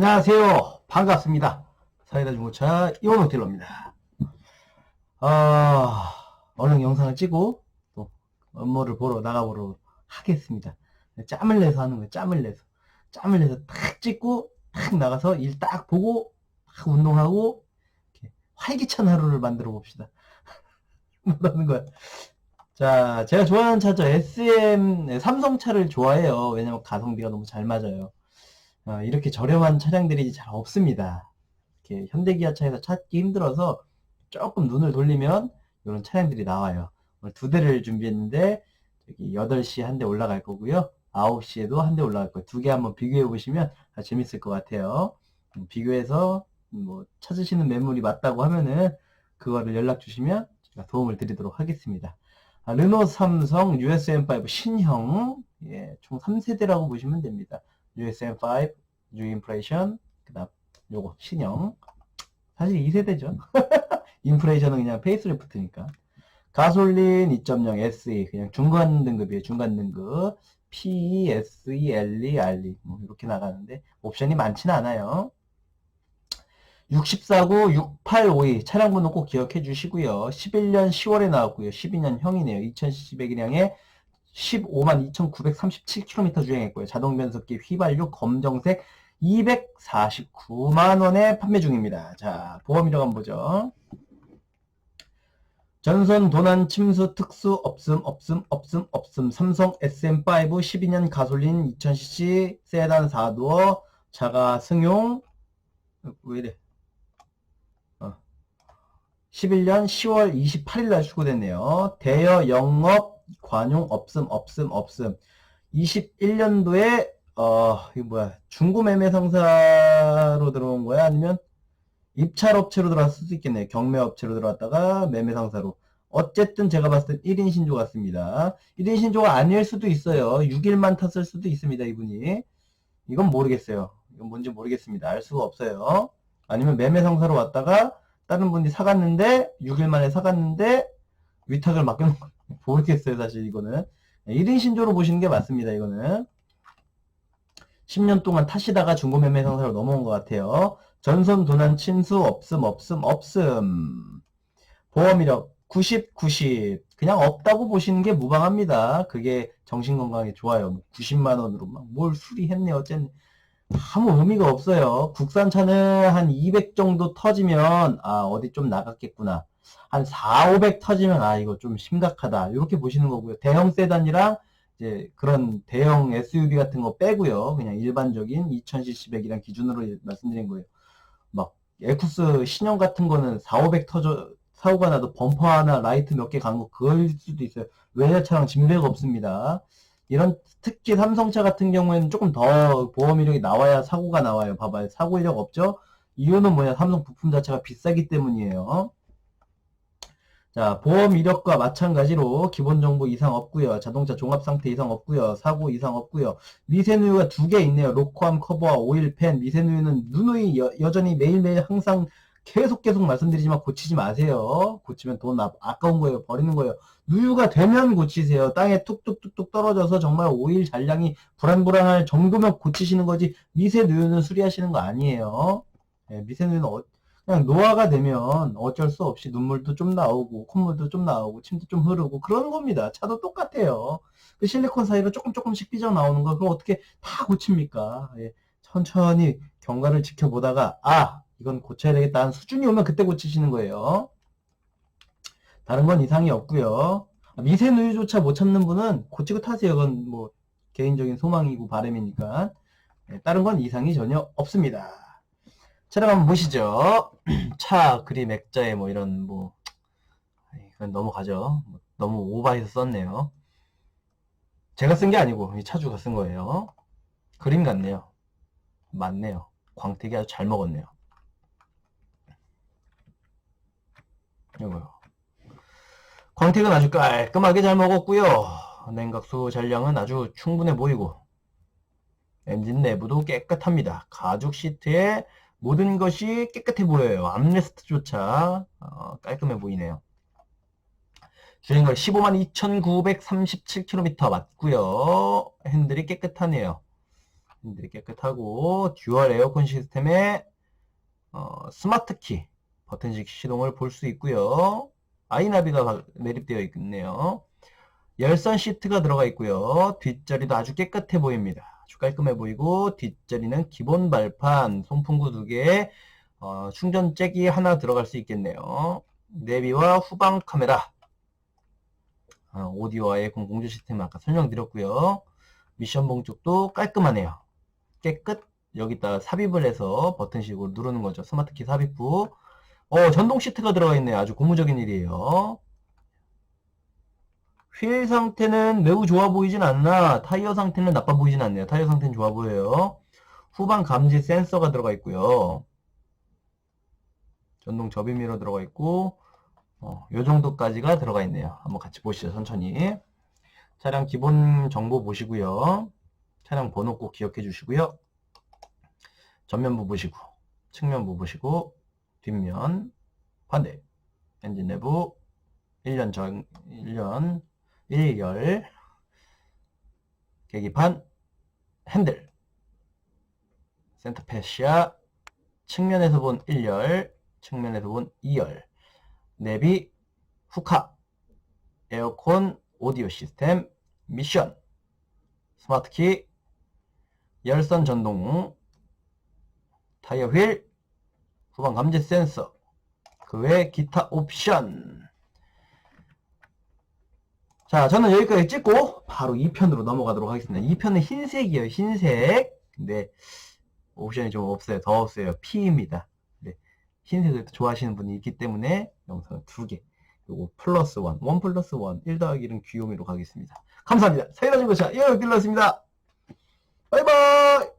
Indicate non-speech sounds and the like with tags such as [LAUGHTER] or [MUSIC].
안녕하세요. 반갑습니다. 사이다 중고차 이원호 딜러입니다. 아, 얼른 영상을 찍고 또 업무를 보러 나가보러 하겠습니다. 짬을 내서 하는 거예요. 짬을 내서. 짬을 내서 탁 찍고 탁 나가서 일 딱 보고 딱 운동하고 활기찬 하루를 만들어 봅시다. [LAUGHS] 뭐라는 거야. 자, 제가 좋아하는 차죠. SM, 네, 삼성차를 좋아해요. 왜냐면 가성비가 너무 잘 맞아요. 어, 이렇게 저렴한 차량들이 잘 없습니다. 이렇게 현대기아차에서 찾기 힘들어서 조금 눈을 돌리면 이런 차량들이 나와요. 오늘 두 대를 준비했는데 저기 8시에 한 대 올라갈 거고요. 9시에도 한 대 올라갈 거예요. 두 개 한번 비교해 보시면 재밌을 것 같아요. 음, 비교해서 뭐 찾으시는 매물이 맞다고 하면은 그거를 연락 주시면 제가 도움을 드리도록 하겠습니다. 아, 르노 삼성 USM5 신형 예, 총 3세대라고 보시면 됩니다. USM5, New Inflation, 그 다음 요거 신형. 사실 2세대죠. [LAUGHS] 인플레이션은 그냥 페이스리프트니까. 가솔린 2.0 SE 그냥 중간 등급이에요. 중간 등급. PE, SE, LE, RE 뭐 이렇게 나가는데 옵션이 많지는 않아요. 649, 6852 차량 번호 꼭 기억해 주시고요. 11년 10월에 나왔고요. 12년형이네요. 2000cc 배기량에 15만 2,937km 주행했고요. 자동 변속기 휘발유 검정색 249만 원에 판매 중입니다. 자, 보험이라고 한번 보죠. 전선 도난 침수 특수 없음 없음 없음 없음 삼성 SM5 12년 가솔린 2000cc 세단 4도어 자가 승용 어, 왜 이래 11년 10월 28일 날 출고됐네요. 대여 영업 관용 없음 없음 없음. 21년도에 어 이거 뭐야 중고 매매 상사로 들어온 거야? 아니면 입찰 업체로 들어왔을 수도 있겠네요 경매 업체로 들어왔다가 매매 상사로. 어쨌든 제가 봤을 땐 1인 신조 같습니다. 1인 신조가 아닐 수도 있어요. 6일만 탔을 수도 있습니다 이분이. 이건 모르겠어요. 이건 뭔지 모르겠습니다. 알 수가 없어요. 아니면 매매 상사로 왔다가 다른 분이 사갔는데 6일 만에 사갔는데 위탁을 맡겨놓은 거 모르겠어요 사실 이거는. 1인 신조로 보시는 게 맞습니다 이거는. 10년 동안 타시다가 중고매매 상사로 넘어온 것 같아요. 전선 도난 침수 없음 없음 없음. 보험 이력 90 90 그냥 없다고 보시는 게 무방합니다. 그게 정신 건강에 좋아요. 뭐 90만 원으로 막 뭘 수리했네 어쨌네 아무 의미가 없어요 국산차는 한 200 정도 터지면 아 어디 좀 나갔겠구나 한 4, 500 터지면 아 이거 좀 심각하다 이렇게 보시는 거고요. 대형 세단이랑 이제 그런 대형 SUV 같은 거 빼고요. 그냥 일반적인 2000cc 백이랑 기준으로 말씀드린 거예요. 막 에쿠스 신형 같은 거는 4, 500 터져 사고가 나도 범퍼 하나 라이트 몇 개 간 거 그걸 수도 있어요. 외제차랑 진배가 없습니다. 이런 특히 삼성차 같은 경우에는 조금 더 보험 이력이 나와야 사고가 나와요. 봐봐요. 사고 이력 없죠? 이유는 뭐냐? 삼성 부품 자체가 비싸기 때문이에요. 자, 보험 이력과 마찬가지로 기본 정보 이상 없고요. 자동차 종합 상태 이상 없고요. 사고 이상 없고요. 미세누유가 두 개 있네요. 로코암 커버와 오일팬. 미세누유는 누누이 여, 여전히 매일매일 항상 계속 계속 말씀드리지만 고치지 마세요. 고치면 돈 아, 아까운 거예요. 버리는 거예요. 누유가 되면 고치세요. 땅에 툭툭툭툭 떨어져서 정말 오일 잔량이 불안불안할 정도면 고치시는 거지 미세 누유는 수리하시는 거 아니에요. 네, 미세 누유는 어, 그냥 노화가 되면 어쩔 수 없이 눈물도 좀 나오고 콧물도 좀 나오고 침도 좀 흐르고 그런 겁니다. 차도 똑같아요. 그 실리콘 사이로 조금 조금씩 삐져 나오는 거 그럼 어떻게 다 고칩니까? 예, 천천히 경과를 지켜보다가 아 이건 고쳐야 되겠다 한 수준이 오면 그때 고치시는 거예요. 다른 건 이상이 없고요. 미세누유조차 못 참는 분은 고치고 타세요. 그건 뭐 개인적인 소망이고 바람이니까. 예, 다른 건 이상이 전혀 없습니다. 차량 한번 보시죠. [CLEARS THROAT] 차 그림 액자에 뭐 이런 뭐 이건 넘어가죠. 뭐 너무 오버해서 썼네요. 제가 쓴 게 아니고 이 차주가 쓴 거예요. 그림 같네요. 맞네요. 광택이 아주 잘 먹었네요. 이거요. 광택은 아주 깔끔하게 잘 먹었고요. 냉각수 잔량은 아주 충분해 보이고 엔진 내부도 깨끗합니다. 가죽 시트에 모든 것이 깨끗해 보여요. 암레스트조차 어, 깔끔해 보이네요. 주행거리 15만 2,937km 맞고요. 핸들이 깨끗하네요. 핸들이 깨끗하고 듀얼 에어컨 시스템에 어, 스마트 키 버튼식 시동을 볼 수 있고요. 아이나비가 매립되어 있네요. 열선 시트가 들어가 있고요. 뒷자리도 아주 깨끗해 보입니다. 아주 깔끔해 보이고 뒷자리는 기본 발판, 송풍구 두 개, 어, 충전 잭이 하나 들어갈 수 있겠네요. 내비와 후방 카메라, 어, 오디오와 에어컨 공조 시스템 아까 설명드렸고요. 미션 봉 쪽도 깔끔하네요. 깨끗. 여기다 삽입을 해서 버튼식으로 누르는 거죠. 스마트키 삽입부. 어, 전동 시트가 들어가 있네요. 아주 고무적인 일이에요. 휠 상태는 매우 좋아 보이진 않나 타이어 상태는 나빠 보이진 않네요. 타이어 상태는 좋아 보여요. 후방 감지 센서가 들어가 있고요. 전동 접이미러 들어가 있고 어, 요 정도까지가 들어가 있네요. 한번 같이 보시죠. 천천히. 차량 기본 정보 보시고요. 차량 번호 꼭 기억해 주시고요. 전면부 보시고 측면부 보시고 뒷면 반대. 엔진 내부 1년 전 1년 1열 계기판 핸들. 센터 패시아 측면에서 본 1열 측면에서 본 2열. 내비 후카 에어컨 오디오 시스템 미션 스마트키 열선 전동 타이어 휠 후방 감지 센서. 그 외 기타 옵션. 자 저는 여기까지 찍고 바로 2편으로 넘어가도록 하겠습니다. 2편은 흰색이에요 흰색. 근데 옵션이 좀 없어요 더 없어요. P입니다. 네, 흰색을 좋아하시는 분이 있기 때문에 영상을 두개. 요거 플러스 원, 원 플러스 원, 1 더하기 1은 귀요미로 가겠습니다. 감사합니다. 사이다 중고차, 예, 길렀습니다. 바이바이!